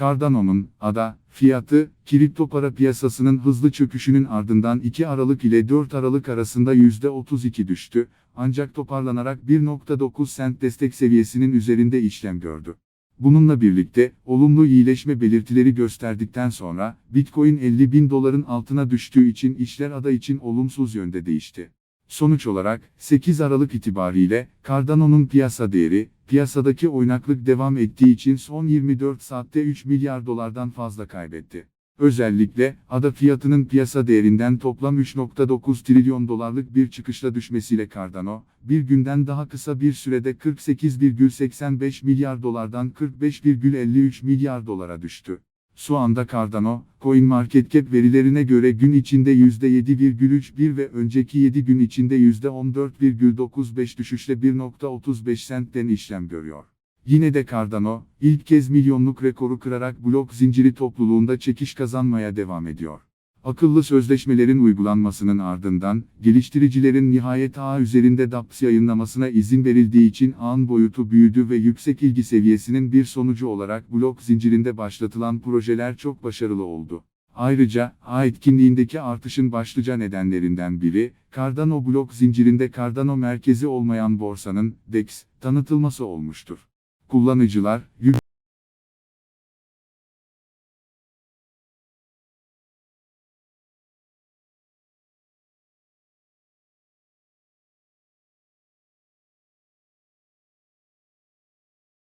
Cardano'nun, ADA, fiyatı, kripto para piyasasının hızlı çöküşünün ardından 2 Aralık ile 4 Aralık arasında %32 düştü, ancak toparlanarak 1.9 sent destek seviyesinin üzerinde işlem gördü. Bununla birlikte, olumlu iyileşme belirtileri gösterdikten sonra, Bitcoin 50 bin doların altına düştüğü için işler ada için olumsuz yönde değişti. Sonuç olarak, 8 Aralık itibariyle, Cardano'nun piyasa değeri, piyasadaki oynaklık devam ettiği için son 24 saatte 3 milyar dolardan fazla kaybetti. Özellikle, ada fiyatının piyasa değerinden toplam 3.9 trilyon dolarlık bir çıkışla düşmesiyle Cardano, bir günden daha kısa bir sürede 48,85 milyar dolardan 45,53 milyar dolara düştü. Şu anda Cardano, CoinMarketCap verilerine göre gün içinde %7,31 ve önceki 7 gün içinde %14,95 düşüşle 1.35 sentten işlem görüyor. Yine de Cardano, ilk kez milyonluk rekoru kırarak blok zinciri topluluğunda çekiş kazanmaya devam ediyor. Akıllı sözleşmelerin uygulanmasının ardından, geliştiricilerin nihayet ağ üzerinde DApps yayınlamasına izin verildiği için ağın boyutu büyüdü ve yüksek ilgi seviyesinin bir sonucu olarak blok zincirinde başlatılan projeler çok başarılı oldu. Ayrıca, ağ etkinliğindeki artışın başlıca nedenlerinden biri, Cardano blok zincirinde Cardano merkezi olmayan borsanın, DEX, tanıtılması olmuştur. Kullanıcılar,